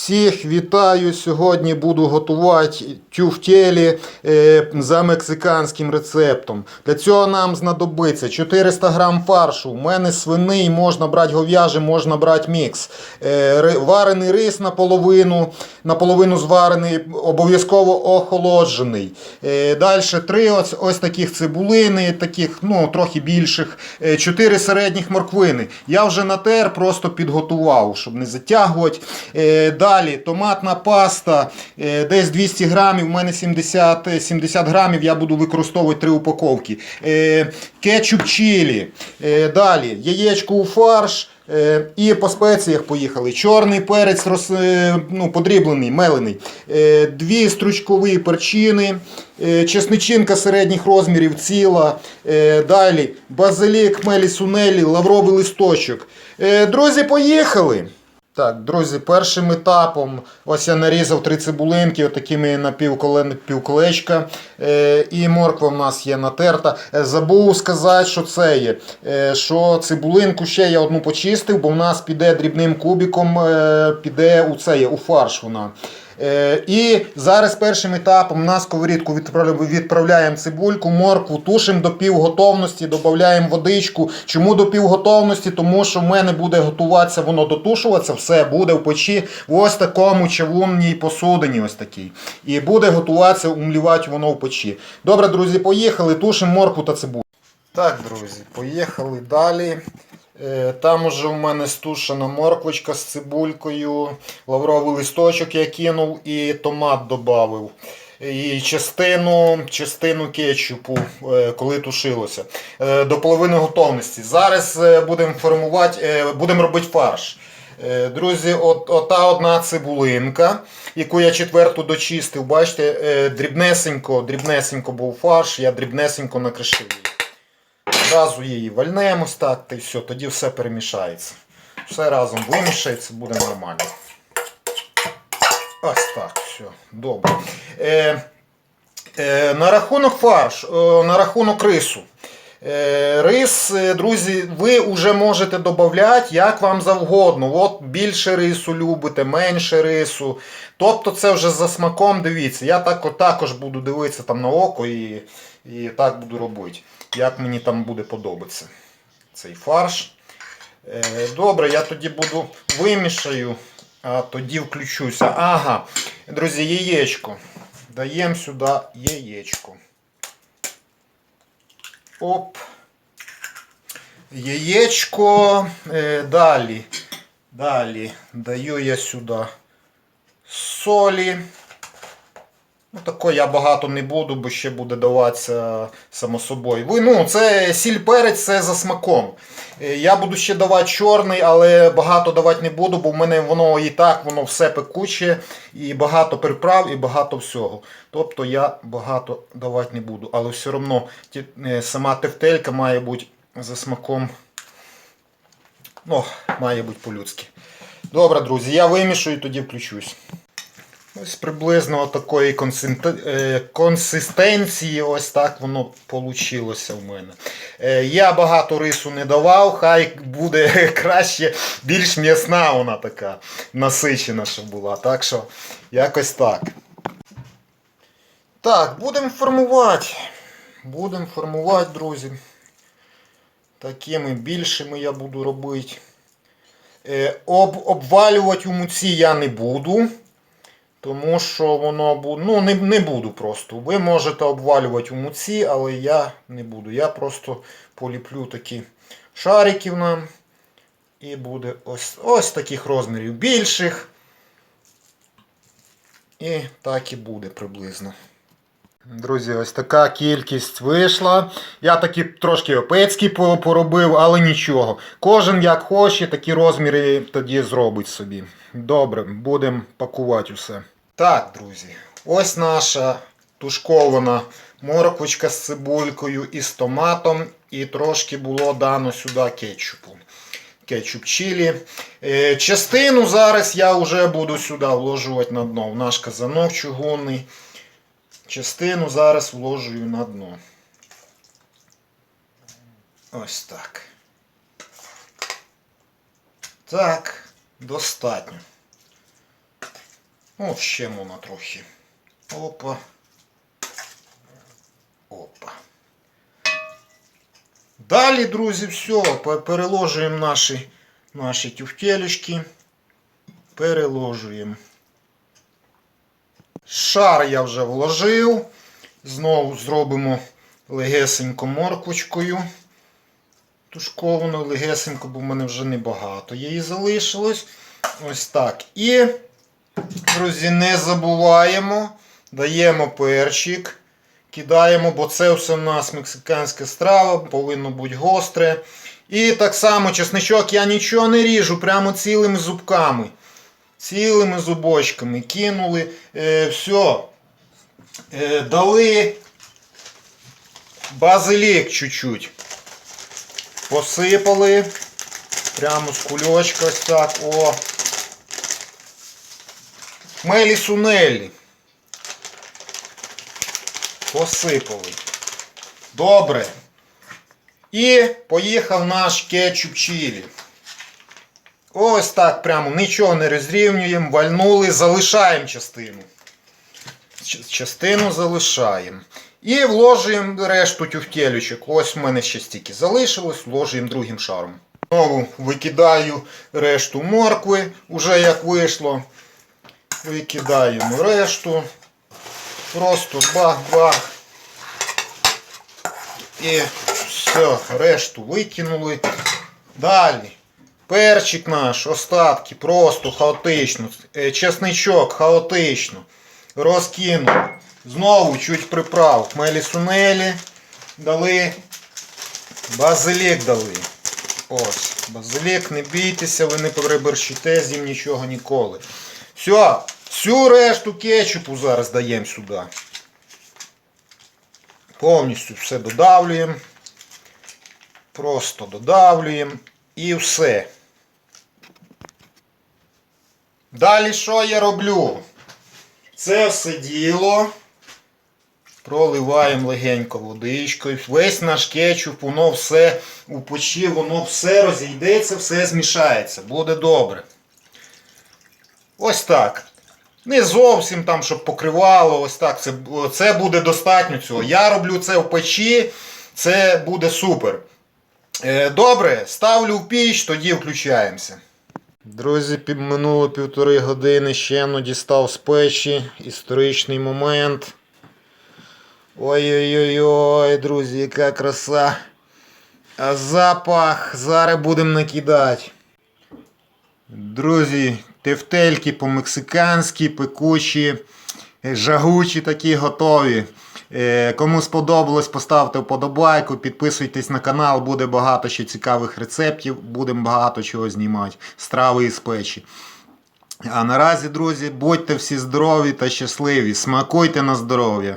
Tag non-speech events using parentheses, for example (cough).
Всіх вітаю! Сьогодні буду готувати тюфтєлі е, за мексиканським рецептом. Для цього нам знадобиться 400 грам фаршу. У мене свиний, можна брати говяжий, можна брати мікс. Е, варений рис наполовину, наполовину зварений, обов'язково охолоджений. Е, далі три ось, ось таких цибулини, таких, ну, трохи більших, е, чотири середніх морквини. Я вже натер, просто підготував, щоб не затягувати. Далі томатна паста, десь 200 грамів, у мене 70, е, 70 грамів, я буду використовувати три упаковки. Е, Кетчуп чилі. Е, Далі яєчко у фарш. Е, І по спеціях поїхали. Чорний перець роз, е, ну, подріблений, мелений. Е, Дві стручкові перчини, е, чесничинка середніх розмірів ціла. Е, Далі базилік, мелі сунелі, лавровий листочок. Е, Друзі, поїхали! Так, друзі, першим етапом ось я нарізав три цибулинки, отакими напівколечка. Е, і морква в нас є натерта. Е, забув сказати, що це є. Е, що цибулинку ще я одну почистив, бо в нас піде дрібним кубиком, е, піде у це є, у фарш вона. Е, І зараз першим етапом на сковорідку відправля- відправляємо цибульку, моркву, тушимо до півготовності, додаємо водичку. Чому до півготовності? Тому що в мене буде готуватися, воно дотушуватися, все буде в печі в ось такому чавунній посудині. ось такій. І буде готуватися, умлівати воно в печі. Добре, друзі, поїхали, тушимо моркву та цибулю. Так, друзі, поїхали далі. Е, Там уже в мене стушена морквочка з цибулькою, лавровий листочок я кинув і томат додав. І частину, частину кетчупу, е, коли тушилося. Е, До половини готовності. Зараз будемо формувати, будемо робити фарш. Друзі, от, ота одна цибулинка, яку я четверту дочистив, бачите, дрібнесенько, дрібнесенько був фарш, я дрібнесенько накришив її. Одразу її вальнемо так, та все, тоді все перемішається. Все разом вимішається, буде нормально. Ось так, все, добре. Е, е, на рахунок фарш, е, на рахунок рису. Е, Рис, е, друзі, ви вже можете додати як вам завгодно. От більше рису любите, менше рису. Тобто це вже за смаком дивіться. Я так, також буду дивитися там на око і, і так буду робити. Як мені там буде подобатися цей фарш. Е, Добре, я тоді буду вимішаю, а тоді включуся. Ага, друзі, яєчко. Даємо сюди яєчко. Оп. Яєчко. Е, далі. Далі даю я сюди солі. Ну, такої я багато не буду, бо ще буде даватися само собою. Ну, це сіль перець, це за смаком. Е, Я буду ще давати чорний, але багато давати не буду, бо в мене воно і так, воно все пекуче, і багато приправ, і багато всього. Тобто я багато давати не буду. Але все одно е, сама тефтелька має бути за смаком. Ну, має бути по-людськи. Добре, друзі, я вимішую, і тоді включусь. Ось приблизно такої е, консистенції, ось так воно вийшло в мене. Е, Я багато рису не давав, хай буде (laughs) краще, більш м'ясна вона така насичена, щоб була. Так що якось так. Так, будемо формувати. Будемо формувати, друзі. Такими більшими я буду робити. Е, Об, обвалювати у муці я не буду. Тому що воно буде. Ну, не, не буду просто. Ви можете обвалювати у муці, але я не буду. Я просто поліплю такі шариків нам. І буде ось, ось таких розмірів більших. І так і буде приблизно. Друзі, ось така кількість вийшла. Я такі трошки опецькі поробив, але нічого. Кожен як хоче, такі розміри тоді зробить собі. Добре, будемо пакувати усе. Так, друзі, ось наша тушкована морквочка з цибулькою і з томатом. І трошки було дано сюди кетчупу. Кетчуп чилі. Е, частину зараз я вже буду сюди вложувати на дно. В наш казанок чугунний. Частину зараз вложую на дно. Ось так. Так, достатньо. О, ще можна трохи. Опа. Опа. Далі, друзі, все, переложуємо наші, наші тюфтелечки. Переложуємо. Шар я вже вложив. Знову зробимо легесенько морквочкою. Тушковану легесенько, бо в мене вже небагато її залишилось. Ось так. І, друзі, не забуваємо. Даємо перчик. Кидаємо, бо це все у нас мексиканська страва, повинно бути гостре. І так само чесничок я нічого не ріжу, прямо цілими зубками. Цілими зубочками. Кинули. Е, все. Е, дали базилік чуть-чуть. Посипали. Прямо з кульочка ось так. О. Мелі сунелі. Посипали. Добре. І поїхав наш кетчуп чилі. Ось так прямо нічого не розрівнюємо, вальнули, залишаємо частину. Частину залишаємо. І вложуємо решту тюфтелючок. Ось в мене ще стільки залишилось, вложуємо другим шаром. Знову викидаю решту моркви, уже як вийшло. Викидаємо решту. Просто бах-бах. І все, решту викинули. Далі. Перчик наш, остатки, просто хаотично. Е, Чесничок хаотично. Розкинули. Знову чуть приправ. Хмелі сунелі дали. Базилік дали. Ось. Базилік, не бійтеся, ви не переборщите з ним нічого ніколи. Все, всю решту кетчупу зараз даємо сюди. Повністю все додавлюємо. Просто додавлюємо і все. Далі що я роблю? Це все діло. Проливаємо легенько водичкою. Весь наш кетчуп, воно все у печі, воно все розійдеться, все змішається. Буде добре. Ось так. Не зовсім там, щоб покривало, ось так. Це, це буде достатньо цього. Я роблю це в печі, це буде супер. Е, Добре, ставлю в піч, тоді включаємося. Друзі, минуло півтори години, ще но дістав з печі. Історичний момент. Ой-ой-ой, друзі, яка краса. А запах зараз будемо накидати. Друзі, тефтельки по-мексиканськи, пекучі, жагучі такі готові. Е, Кому сподобалось, поставте вподобайку, підписуйтесь на канал, буде багато ще цікавих рецептів, будемо багато чого знімати. Страви із печі. А наразі, друзі, будьте всі здорові та щасливі. Смакуйте на здоров'я.